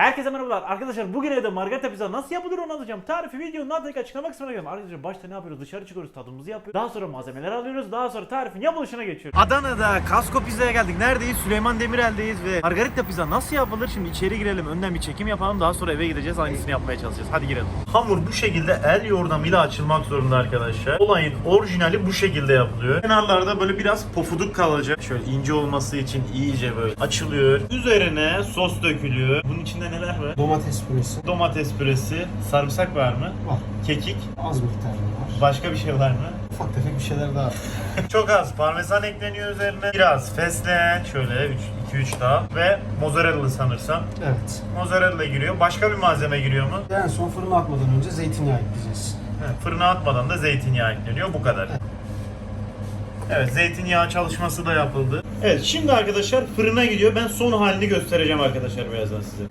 Herkese merhabalar. Arkadaşlar bugün evde margarita pizza nasıl yapılır onu anlatacağım. Tarifi videonun altındaki açıklama kısmına geldim. Arkadaşlar başta ne yapıyoruz? Dışarı çıkıyoruz, tadımızı yapıyoruz. Daha sonra malzemeleri alıyoruz. Daha sonra tarifin yapılışına geçiyoruz. Adana'da Kasko Pizza'ya geldik. Neredeyiz? Süleyman Demirel'deyiz ve Margarita Pizza nasıl yapılır? Şimdi içeri girelim. Önden bir çekim yapalım. Daha sonra eve gideceğiz. Aynısını yapmaya çalışacağız. Hadi girelim. Hamur bu şekilde el yordamıyla açılmak zorunda arkadaşlar. Olayın orijinali bu şekilde yapılıyor. Kenarlarda böyle biraz pofuduk kalacak. Şöyle ince olması için iyice böyle açılıyor. Üzerine sos dökülüyor. Bunun içinde neler var? Domates püresi Domates püresi, sarımsak var mı? var. Kekik, Az miktarda var. başka bir şey var mı? Ufak tefek bir şeyler daha. Çok az parmesan ekleniyor üzerine. Biraz fesleğen şöyle 2-3 daha ve mozzarella sanırsam. Evet. Mozzarella giriyor. Başka bir malzeme giriyor mu? En son fırına atmadan önce zeytinyağı ekleyeceğiz. He, fırına atmadan da zeytinyağı ekleniyor. Bu kadar. Evet zeytinyağı çalışması da yapıldı. Evet şimdi arkadaşlar fırına gidiyor. Ben son halini göstereceğim arkadaşlar birazdan size.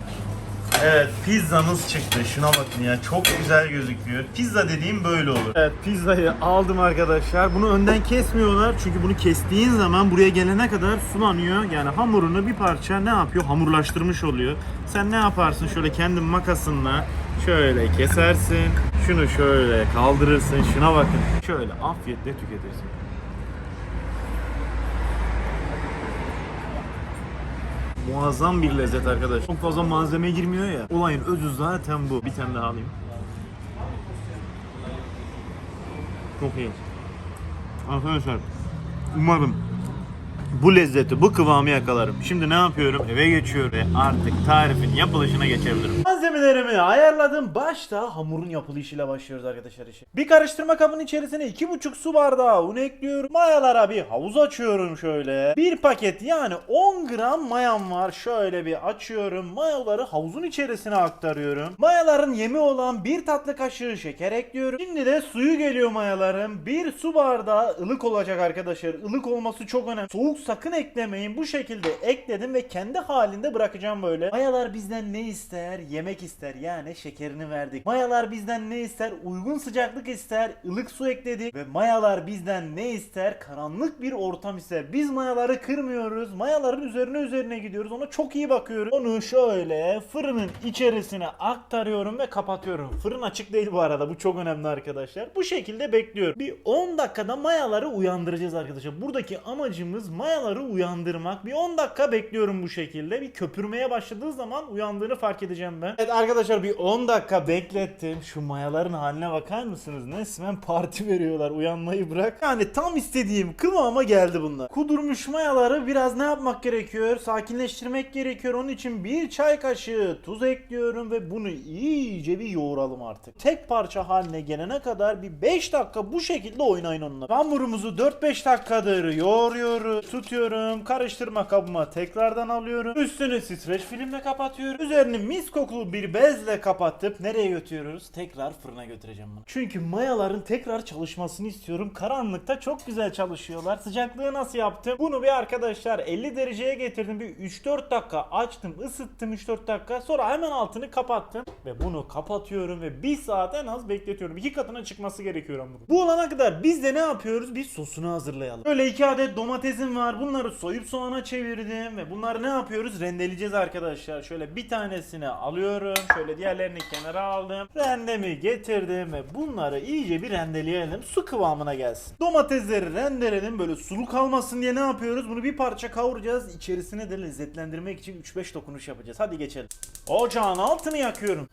Evet pizzamız çıktı. Şuna bakın ya çok güzel gözüküyor. Pizza dediğim böyle olur. Evet pizzayı aldım arkadaşlar. Bunu önden kesmiyorlar. Çünkü bunu kestiğin zaman buraya gelene kadar sulanıyor. Yani hamurunu bir parça ne yapıyor? Hamurlaştırmış oluyor. Sen ne yaparsın? Şöyle kendi makasınla şöyle kesersin. Şunu şöyle kaldırırsın. Şuna bakın. Şöyle afiyetle tüketirsin. Muazzam bir lezzet arkadaş. Çok fazla malzeme girmiyor ya. Olayın özü zaten bu. Bir tane daha alayım. Çok iyi. Arkadaşlar umarım bu lezzeti, bu kıvamı yakalarım. Şimdi ne yapıyorum? Eve geçiyorum ve artık tarifin yapılışına geçebilirim. Malzemelerimi ayarladım. Başta hamurun yapılışıyla başlıyoruz arkadaşlar işe. Bir karıştırma kabının içerisine 2,5 su bardağı un ekliyorum. Mayalara bir havuz açıyorum şöyle. Bir paket yani 10 gram mayam var. Şöyle bir açıyorum. Mayaları havuzun içerisine aktarıyorum. Mayaların yemi olan bir tatlı kaşığı şeker ekliyorum. Şimdi de suyu geliyor mayaların. Bir su bardağı ılık olacak arkadaşlar. Ilık olması çok önemli. Soğuk sakın eklemeyin. Bu şekilde ekledim ve kendi halinde bırakacağım böyle. Mayalar bizden ne ister? Yemek ister. Yani şekerini verdik. Mayalar bizden ne ister? Uygun sıcaklık ister. ılık su ekledik. Ve mayalar bizden ne ister? Karanlık bir ortam ister. Biz mayaları kırmıyoruz. Mayaların üzerine üzerine gidiyoruz. Ona çok iyi bakıyoruz. Onu şöyle fırının içerisine aktarıyorum ve kapatıyorum. Fırın açık değil bu arada. Bu çok önemli arkadaşlar. Bu şekilde bekliyorum. Bir 10 dakikada mayaları uyandıracağız arkadaşlar. Buradaki amacımız mayaları uyandırmak. Bir 10 dakika bekliyorum bu şekilde. Bir köpürmeye başladığı zaman uyandığını fark edeceğim ben. Evet arkadaşlar bir 10 dakika beklettim. Şu mayaların haline bakar mısınız? Resmen parti veriyorlar. Uyanmayı bırak. Yani tam istediğim kıvama geldi bunlar. Kudurmuş mayaları biraz ne yapmak gerekiyor? Sakinleştirmek gerekiyor. Onun için bir çay kaşığı tuz ekliyorum ve bunu iyice bir yoğuralım artık. Tek parça haline gelene kadar bir 5 dakika bu şekilde oynayın onunla. Hamurumuzu 4-5 dakikadır yoğuruyoruz. Tutuyorum. Karıştırma kabıma tekrardan alıyorum. Üstünü streç filmle kapatıyorum. Üzerini mis kokulu bir bezle kapatıp nereye götürüyoruz? Tekrar fırına götüreceğim bunu. Çünkü mayaların tekrar çalışmasını istiyorum. Karanlıkta çok güzel çalışıyorlar. Sıcaklığı nasıl yaptım? Bunu bir arkadaşlar 50 dereceye getirdim. Bir 3-4 dakika açtım, ısıttım 3-4 dakika. Sonra hemen altını kapattım ve bunu kapatıyorum ve 1 saat en az bekletiyorum. İki katına çıkması gerekiyor hamurun. Bu olana kadar biz de ne yapıyoruz? Bir sosunu hazırlayalım. Böyle iki adet domatesim var. Bunları soyup soğana çevirdim ve bunları ne yapıyoruz? Rendeleyeceğiz arkadaşlar. Şöyle bir tanesini alıyorum. Şöyle diğerlerini kenara aldım. Rendemi getirdim ve bunları iyice bir rendeleyelim. Su kıvamına gelsin. Domatesleri rendeledim. Böyle sulu kalmasın diye ne yapıyoruz? Bunu bir parça kavuracağız. İçerisine de lezzetlendirmek için 3-5 dokunuş yapacağız. Hadi geçelim. Ocağın altını yakıyorum.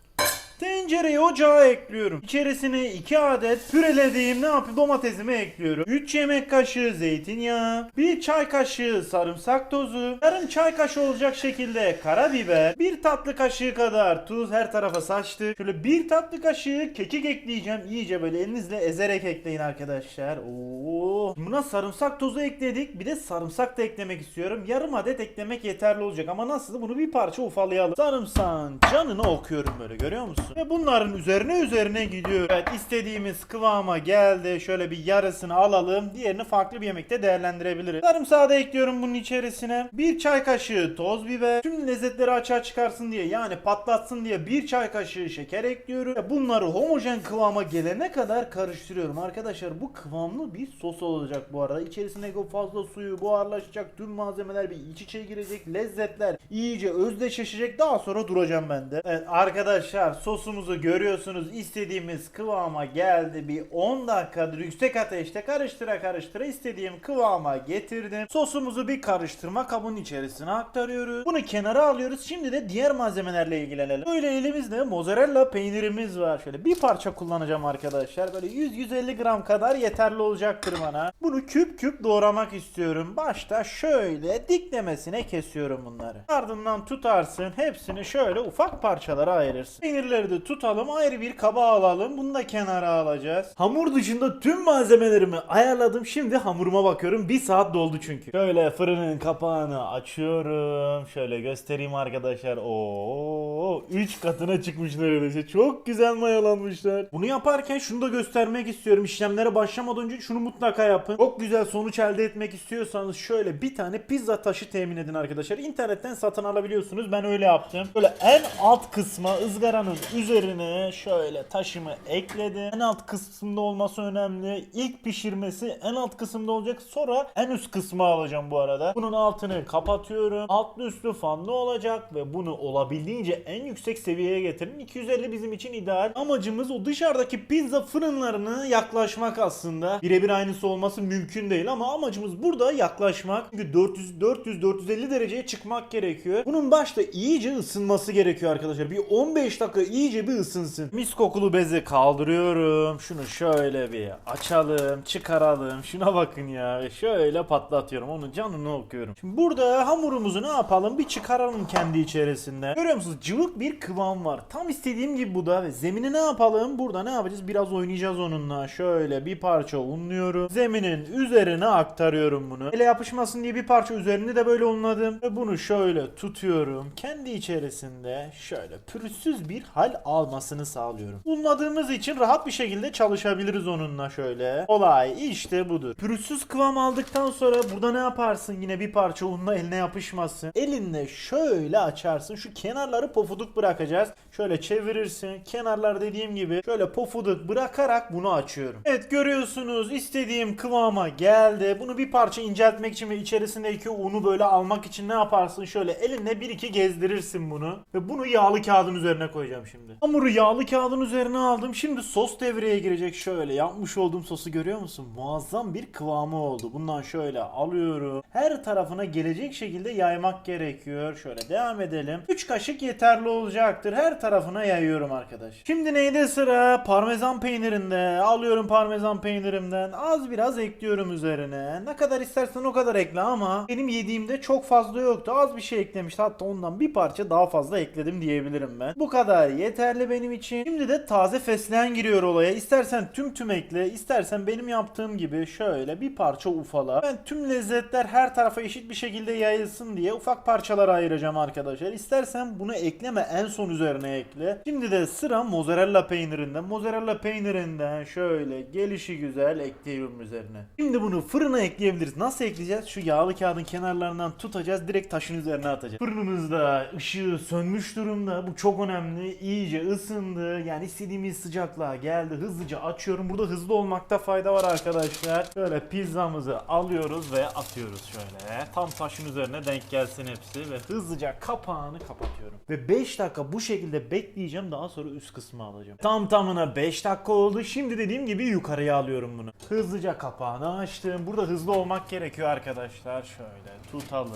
Tencereyi ocağa ekliyorum. İçerisine 2 adet pürelediğim ne yapayım domatesimi ekliyorum. 3 yemek kaşığı zeytinyağı, 1 çay kaşığı sarımsak tozu, yarım çay kaşığı olacak şekilde karabiber, 1 tatlı kaşığı kadar tuz her tarafa saçtı. Şöyle 1 tatlı kaşığı kekik ekleyeceğim. İyice böyle elinizle ezerek ekleyin arkadaşlar. Oo. Buna sarımsak tozu ekledik. Bir de sarımsak da eklemek istiyorum. Yarım adet eklemek yeterli olacak ama nasıl? Bunu bir parça ufalayalım. Sarımsağın canını okuyorum böyle görüyor musun? Ve bunların üzerine üzerine gidiyor. Evet istediğimiz kıvama geldi. Şöyle bir yarısını alalım. Diğerini farklı bir yemekte değerlendirebiliriz. Sarımsağı da ekliyorum bunun içerisine. Bir çay kaşığı toz biber. Tüm lezzetleri açığa çıkarsın diye yani patlatsın diye bir çay kaşığı şeker ekliyorum. Ve bunları homojen kıvama gelene kadar karıştırıyorum. Arkadaşlar bu kıvamlı bir sos olacak bu arada. İçerisindeki o fazla suyu buharlaşacak. Tüm malzemeler bir iç içe girecek. Lezzetler iyice özdeşleşecek. Daha sonra duracağım ben de. Evet arkadaşlar sosumuzu görüyorsunuz. İstediğimiz kıvama geldi. Bir 10 dakikadır yüksek ateşte karıştıra karıştıra istediğim kıvama getirdim. Sosumuzu bir karıştırma kabının içerisine aktarıyoruz. Bunu kenara alıyoruz. Şimdi de diğer malzemelerle ilgilenelim. Böyle elimizde mozzarella peynirimiz var. Şöyle bir parça kullanacağım arkadaşlar. Böyle 100-150 gram kadar yeterli olacaktır bana. Bunu küp küp doğramak istiyorum. Başta şöyle diklemesine kesiyorum bunları. Ardından tutarsın. Hepsini şöyle ufak parçalara ayırırsın. Peynirleri de tutalım. Ayrı bir kaba alalım. Bunu da kenara alacağız. Hamur dışında tüm malzemelerimi ayarladım. Şimdi hamuruma bakıyorum. Bir saat doldu çünkü. Şöyle fırının kapağını açıyorum. Şöyle göstereyim arkadaşlar. Oo, 3 katına çıkmış neredeyse. Çok güzel mayalanmışlar. Bunu yaparken şunu da göstermek istiyorum. İşlemlere başlamadan önce şunu mutlaka yapın. Çok güzel sonuç elde etmek istiyorsanız şöyle bir tane pizza taşı temin edin arkadaşlar. İnternetten satın alabiliyorsunuz. Ben öyle yaptım. Böyle en alt kısma ızgaranın üzerine şöyle taşımı ekledim. En alt kısmında olması önemli. İlk pişirmesi en alt kısımda olacak. Sonra en üst kısmı alacağım bu arada. Bunun altını kapatıyorum. Altlı üstlü fanlı olacak ve bunu olabildiğince en yüksek seviyeye getirin. 250 bizim için ideal. Amacımız o dışarıdaki pizza fırınlarına yaklaşmak aslında. Birebir aynısı olması mümkün değil ama amacımız burada yaklaşmak. Çünkü 400 400 450 dereceye çıkmak gerekiyor. Bunun başta iyice ısınması gerekiyor arkadaşlar. Bir 15 dakika iyice bir ısınsın. Mis kokulu bezi kaldırıyorum. Şunu şöyle bir açalım, çıkaralım. Şuna bakın ya. Şöyle patlatıyorum. Onun canını okuyorum. Şimdi burada hamurumuzu ne yapalım? Bir çıkaralım kendi içerisinde. Görüyor musunuz? Cıvık bir kıvam var. Tam istediğim gibi bu da. Ve zemini ne yapalım? Burada ne yapacağız? Biraz oynayacağız onunla. Şöyle bir parça unluyorum. Zeminin üzerine aktarıyorum bunu. Ele yapışmasın diye bir parça üzerini de böyle unladım. Ve bunu şöyle tutuyorum. Kendi içerisinde şöyle pürüzsüz bir hal almasını sağlıyorum. Unladığımız için rahat bir şekilde çalışabiliriz onunla şöyle. Olay işte budur. Pürüzsüz kıvam aldıktan sonra burada ne yaparsın? Yine bir parça unla eline yapışmasın. Elinle şöyle açarsın. Şu kenarları pofuduk bırakacağız. Şöyle çevirirsin. Kenarlar dediğim gibi şöyle pofuduk bırakarak bunu açıyorum. Evet görüyorsunuz istediğim kıvama geldi. Bunu bir parça inceltmek için ve içerisindeki unu böyle almak için ne yaparsın? Şöyle elinle bir iki gezdirirsin bunu. Ve bunu yağlı kağıdın üzerine koyacağım şimdi. Hamuru yağlı kağıdın üzerine aldım. Şimdi sos devreye girecek. Şöyle yapmış olduğum sosu görüyor musun? Muazzam bir kıvamı oldu. Bundan şöyle alıyorum. Her tarafına gelecek şekilde yaymak gerekiyor. Şöyle devam edelim. 3 kaşık yeterli olacaktır. Her tarafına yayıyorum arkadaş. Şimdi neyde sıra? Parmesan peynirinde. Alıyorum parmesan peynirimden. Az biraz ekliyorum üzerine. Ne kadar istersen o kadar ekle ama benim yediğimde çok fazla yoktu. Az bir şey eklemişti. Hatta ondan bir parça daha fazla ekledim diyebilirim ben. Bu kadar yeterli benim için. Şimdi de taze fesleğen giriyor olaya. İstersen tüm tüm ekle. istersen benim yaptığım gibi şöyle bir parça ufala. Ben tüm lezzetler her tarafa eşit bir şekilde yayılsın diye ufak parçalara ayıracağım arkadaşlar. İstersen bunu ekleme en son üzerine ekle. Şimdi de sıra mozzarella peynirinden. Mozzarella peynirinden şöyle gelişi güzel ekliyorum üzerine. Şimdi bunu fırına ekleyebiliriz. Nasıl ekleyeceğiz? Şu yağlı kağıdın kenarlarından tutacağız. Direkt taşın üzerine atacağız. Fırınımızda ışığı sönmüş durumda. Bu çok önemli. İyice ısındı. Yani istediğimiz sıcaklığa geldi. Hızlıca açıyorum. Burada hızlı olmakta fayda var arkadaşlar. Şöyle pizzamızı alıyoruz ve atıyoruz şöyle. Tam taşın üzerine denk gelsin hepsi ve hızlıca kapağını kapatıyorum. Ve 5 dakika bu şekilde bekleyeceğim. Daha sonra üst kısmı alacağım. Tam tamına 5 dakika oldu. Şimdi dediğim gibi yukarıya alıyorum bunu. Hızlıca kapağını açtım. Burada hızlı olmak gerekiyor arkadaşlar. Şöyle tutalım.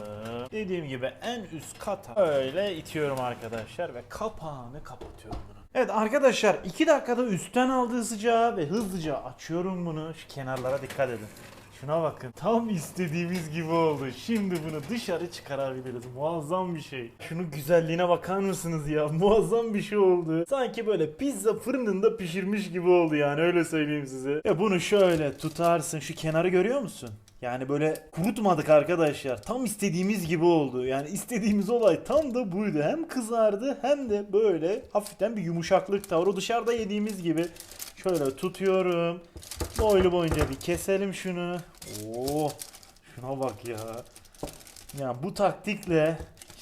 Dediğim gibi en üst kata öyle itiyorum arkadaşlar ve kapağını kapatıyorum bunu. Evet arkadaşlar 2 dakikada üstten aldığı sıcağı ve hızlıca açıyorum bunu. Şu kenarlara dikkat edin. Şuna bakın. Tam istediğimiz gibi oldu. Şimdi bunu dışarı çıkarabiliriz. Muazzam bir şey. Şunun güzelliğine bakar mısınız ya? Muazzam bir şey oldu. Sanki böyle pizza fırınında pişirmiş gibi oldu yani öyle söyleyeyim size. Ya bunu şöyle tutarsın. Şu kenarı görüyor musun? Yani böyle kurutmadık arkadaşlar. Tam istediğimiz gibi oldu. Yani istediğimiz olay tam da buydu. Hem kızardı hem de böyle hafiften bir yumuşaklık. O dışarıda yediğimiz gibi. Şöyle tutuyorum. Boylu boyunca bir keselim şunu. Oo, şuna bak ya. Ya bu taktikle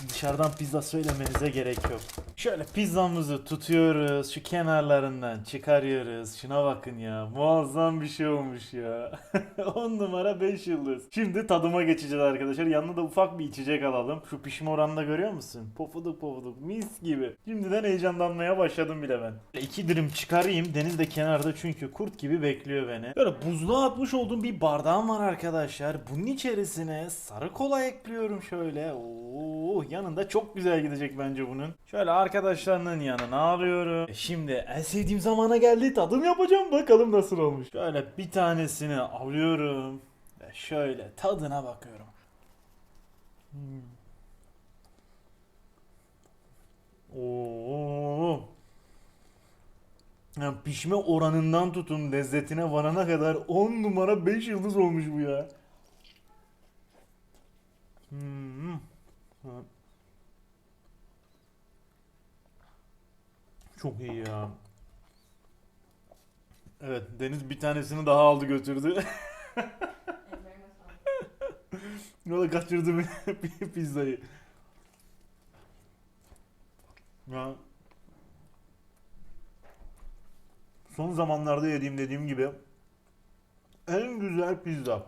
dışarıdan pizza söylemenize gerek yok. Şöyle pizzamızı tutuyoruz. Şu kenarlarından çıkarıyoruz. Şuna bakın ya. Muazzam bir şey olmuş ya. 10 numara 5 yıldız. Şimdi tadıma geçeceğiz arkadaşlar. Yanına da ufak bir içecek alalım. Şu pişme oranını görüyor musun? Pofuduk pofuduk mis gibi. Şimdiden heyecanlanmaya başladım bile ben. İki dilim çıkarayım. Deniz de kenarda çünkü kurt gibi bekliyor beni. Böyle buzluğa atmış olduğum bir bardağım var arkadaşlar. Bunun içerisine sarı kola ekliyorum şöyle. Oo, yanında çok güzel gidecek bence bunun. Şöyle arkadaşlarının yanına alıyorum. E şimdi en sevdiğim zamana geldi. Tadım yapacağım. Bakalım nasıl olmuş. Şöyle bir tanesini alıyorum. Ve şöyle tadına bakıyorum. Hmm. Oo. Ya pişme oranından tutun lezzetine varana kadar 10 numara 5 yıldız olmuş bu ya. Hmm. Ha. Çok iyi ya. Evet Deniz bir tanesini daha aldı götürdü. Yola kaçırdı bir pizzayı. Ya son zamanlarda yediğim dediğim gibi en güzel pizza.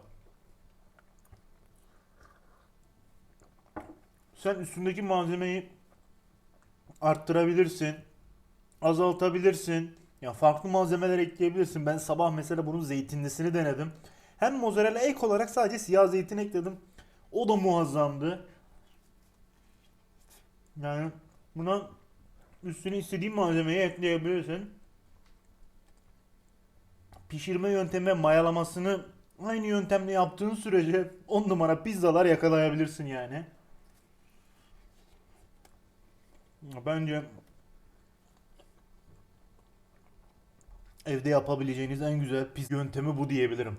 Sen üstündeki malzemeyi arttırabilirsin, azaltabilirsin. Ya farklı malzemeler ekleyebilirsin. Ben sabah mesela bunun zeytinlisini denedim. Hem mozzarella ek olarak sadece siyah zeytin ekledim. O da muazzamdı. Yani buna üstüne istediğin malzemeyi ekleyebilirsin. Pişirme yöntemi mayalamasını aynı yöntemle yaptığın sürece 10 numara pizzalar yakalayabilirsin yani. Bence evde yapabileceğiniz en güzel pizza yöntemi bu diyebilirim.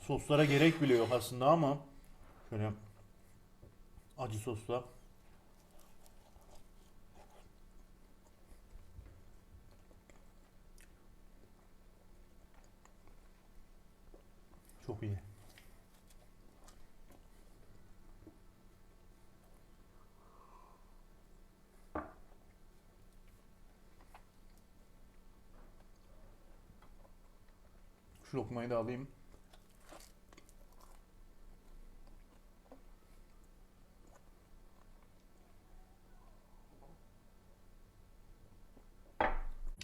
Soslara gerek bile yok aslında ama şöyle acı sosla çok iyi. Şu lokmayı da alayım.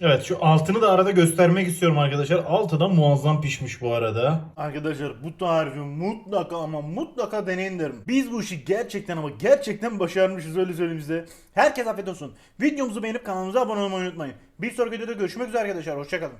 Evet şu altını da arada göstermek istiyorum arkadaşlar. Altı da muazzam pişmiş bu arada. Arkadaşlar bu tarifi mutlaka ama mutlaka deneyin derim. Biz bu işi gerçekten ama gerçekten başarmışız öyle söyleyeyim size. Herkes afiyet olsun. Videomuzu beğenip kanalımıza abone olmayı unutmayın. Bir sonraki videoda görüşmek üzere arkadaşlar. Hoşçakalın.